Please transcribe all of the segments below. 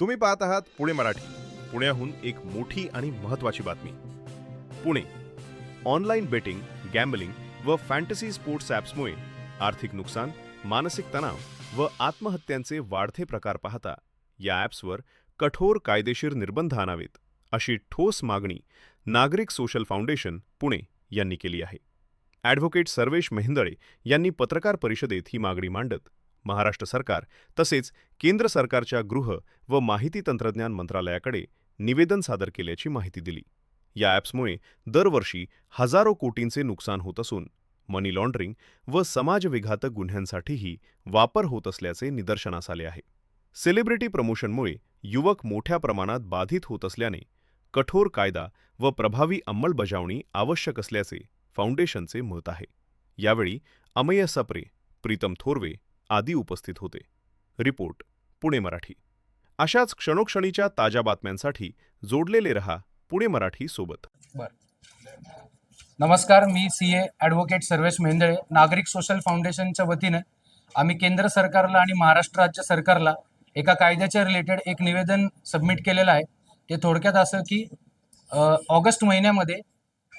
तुम्ही पाहत आहात पुणे मराठी. पुण्याहून एक मोठी आणि महत्वाची बातमी. पुणे. ऑनलाईन बेटिंग गॅम्बलिंग व फॅन्टसी स्पोर्ट्स ॲप्समुळे आर्थिक नुकसान मानसिक तणाव व आत्महत्यांचे वाढते प्रकार पाहता या ॲप्सवर कठोर कायदेशीर निर्बंध आणावेत अशी ठोस मागणी नागरिक सोशल फाउंडेशन पुणे यांनी केली आहे. ॲडव्होकेट सर्वेश मेहेंदळे यांनी पत्रकार परिषदेत ही मागणी मांडत महाराष्ट्र सरकार तसेच केंद्र सरकारच्या गृह व माहिती तंत्रज्ञान मंत्रालयाकडे निवेदन सादर केल्याची माहिती दिली. या ॲप्समुळे दरवर्षी हजारो कोटींचे नुकसान होत असून मनी लॉन्ड्रिंग व समाजविघातक गुन्ह्यांसाठीही वापर होत असल्याचे निदर्शनास आले आहे. सेलिब्रिटी प्रमोशनमुळे युवक मोठ्या प्रमाणात बाधित होत असल्याने कठोर कायदा व प्रभावी अंमलबजावणी आवश्यक असल्याचे फाउंडेशनचे मत आहे. यावेळी अमेय सप्रे प्रीतम थोरवे आदी उपस्थित होते. रिपोर्ट पुणे मराठी. अशाच क्षणोक्षणीच्या ताज्या बातम्यांसाठी जोडलेले रहा पुणे मराठी सोबत. नमस्कार मी C A advocate Sarvesh Mendale नागरिक सोशल फाउंडेशनच्या वतीने आम्ही केंद्र सरकारला आणि महाराष्ट्र राज्य सरकारला एका कायद्याच्या रिलेटेड एक निवेदन सबमिट केलेलं आहे. ते थोडक्यात असं की ऑगस्ट महिन्यामध्ये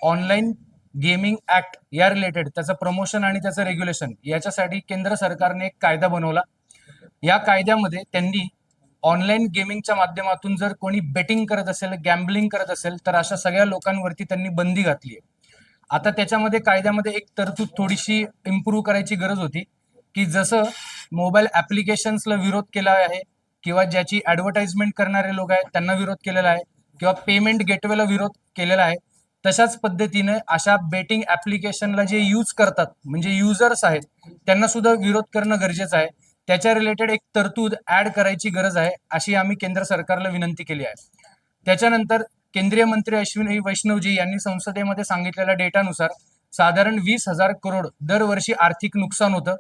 ऑनलाईन गेमिंग ऍक्ट या रिलेटेड त्याचं प्रमोशन आणि त्याचं रेग्युलेशन याच्यासाठी केंद्र सरकारने एक कायदा बनवला. या कायद्यामध्ये त्यांनी ऑनलाईन गेमिंगच्या माध्यमातून जर कोणी बेटिंग करत असेल गॅम्बलिंग करत असेल तर अशा सगळ्या लोकांवरती त्यांनी बंदी घातली आहे. आता त्याच्यामध्ये कायद्यामध्ये एक तरतूद थोडीशी इम्प्रूव्ह करायची गरज होती की जसं मोबाईल ॲप्लिकेशन्सला विरोध केला आहे किंवा ज्याची ऍडव्हर्टाइजमेंट करणारे लोक आहेत त्यांना विरोध केलेला आहे किंवा पेमेंट गेटवेला विरोध केलेला आहे तशाच पद्धतीने अशा बेटिंग ऍप्लिकेशनला जे यूज करतात म्हणजे युजर्स आहेत त्यांना सुद्धा विरोध करणं गरजेचं आहे. त्याच्या रिलेटेड एक तरतूद ऍड करायची गरज आहे अशी आम्ही केंद्र सरकारला विनंती केली आहे. त्याच्यानंतर केंद्रीय मंत्री अश्विनी वैष्णवजी यांनी संसदेमध्ये सांगितलेल्या डेटानुसार साधारण वीस हजार करोड दरवर्षी आर्थिक नुकसान होतं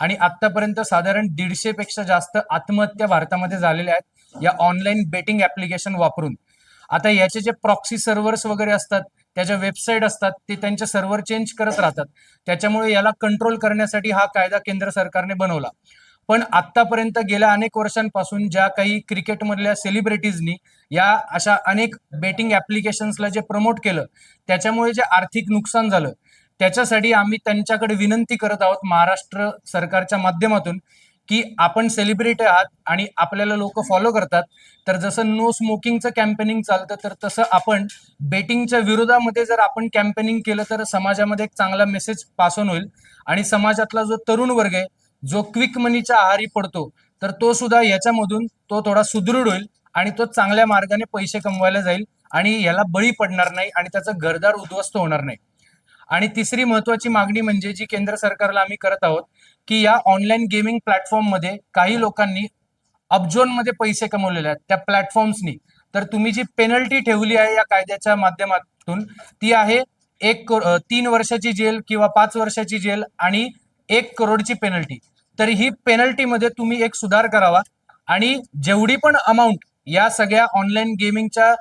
आणि आतापर्यंत साधारण दीडशे पेक्षा जास्त आत्महत्या भारतामध्ये झालेल्या आहेत या ऑनलाईन बेटिंग ऍप्लिकेशन वापरून. आता याचे जे प्रॉक्सी सर्व्हर्स वगैरे असतात त्याच्या वेबसाईट असतात ते त्यांचे सर्व्हर चेंज करत राहतात. त्याच्यामुळे याला कंट्रोल करण्यासाठी हा कायदा केंद्र सरकारने बनवला. पण आतापर्यंत गेल्या अनेक वर्षांपासून ज्या काही क्रिकेटमधल्या सेलिब्रिटीजनी या अशा अनेक बेटिंग ऍप्लिकेशन्सला जे प्रमोट केलं त्याच्यामुळे जे आर्थिक नुकसान झालं त्याच्यासाठी आम्ही त्यांच्याकडे विनंती करत आहोत महाराष्ट्र सरकारच्या माध्यमातून की आपण सेलिब्रिटी आहात आणि आपल्याला लोक फॉलो करतात. तर जसं नो स्मोकिंगचं कॅम्पेनिंग चालतं तर तसं आपण बेटिंगच्या विरोधामध्ये जर आपण कॅम्पेनिंग केलं तर समाजामध्ये एक चांगला मेसेज पास ऑन होईल. आणि समाजातला जो तरुण वर्ग आहे जो क्विक मनीच्या आहारी पडतो तर तो सुद्धा याच्यामधून तो थोडा सुदृढ होईल आणि तो चांगल्या मार्गाने पैसे कमवायला जाईल आणि याला बळी पडणार नाही आणि त्याचं घरदार उद्ध्वस्त होणार नाही. आणि तिसरी महत्वाची मागणी म्हणजे जी केंद्र सरकारला आम्ही करत आहोत की या ऑनलाईन गेमिंग प्लॅटफॉर्ममध्ये काही लोकांनी अब्जोनमध्ये पैसे कमवलेले आहेत. त्या प्लॅटफॉर्म्सनी तर तुम्ही जी पेनल्टी ठेवली आहे या कायद्याच्या माध्यमातून ती आहे एक तीन वर्षाची जेल किंवा पाच वर्षाची जेल आणि एक करोडची पेनल्टी तर ही पेनल्टीमध्ये तुम्ही एक सुधार करावा आणि जेवढी पण अमाऊंट या सगळ्या ऑनलाईन गेमिंगच्या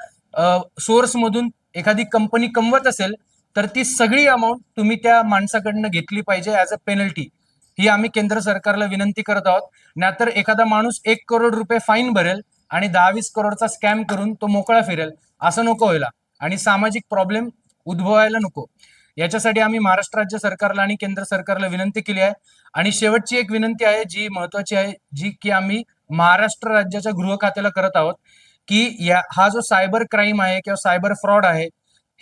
सोर्समधून एखादी कंपनी कमवत असेल तर ती सगळी अमाऊंट तुम्ही त्या माणसाकडनं घेतली पाहिजे ऍज अ पेनल्टी ही आम्ही केंद्र सरकारला विनंती करत आहोत. नाहीतर एखादा माणूस एक करोड रुपये फाईन भरेल आणि दहा वीस करोडचा स्कॅम करून तो मोकळा फिरेल. असं नको व्हायला. आणि सामाजिक प्रॉब्लेम उद्भवायला नको. याच्यासाठी आम्ही महाराष्ट्र राज्य सरकारला आणि केंद्र सरकारला विनंती केली आहे. आणि शेवटची एक विनंती आहे जी महत्वाची आहे जी की आम्ही महाराष्ट्र राज्याच्या गृह खात्याला करत आहोत की या हा जो सायबर क्राईम आहे किंवा सायबर फ्रॉड आहे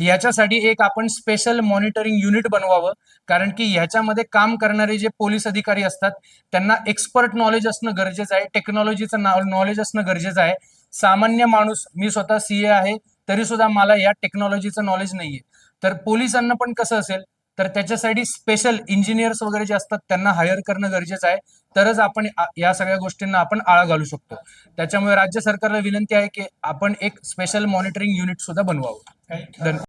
याच्यासाठी एक आपण स्पेशल मॉनिटरिंग युनिट बनवावं. कारण की ह्याच्यामध्ये काम करणारे जे पोलीस अधिकारी असतात त्यांना एक्सपर्ट नॉलेज असणं गरजेचं आहे. टेक्नॉलॉजीचं नॉलेज असणं गरजेचं आहे. सामान्य माणूस मी स्वतः सीए आहे तरी सुद्धा मला या टेक्नॉलॉजीचं नॉलेज नाहीये. तर पोलिसांना पण कसं असेल तर त्याच्यासाठी स्पेशल इंजिनियर्स वगैरे जे असतात त्यांना हायर करणं गरजेचं आहे. तरच आपण या सगळ्या गोष्टींना आपण आळा घालू शकतो. त्याच्यामुळे राज्य सरकारला विनंती आहे की आपण एक स्पेशल मॉनिटरिंग युनिट सुद्धा बनवावं. धन्यवाद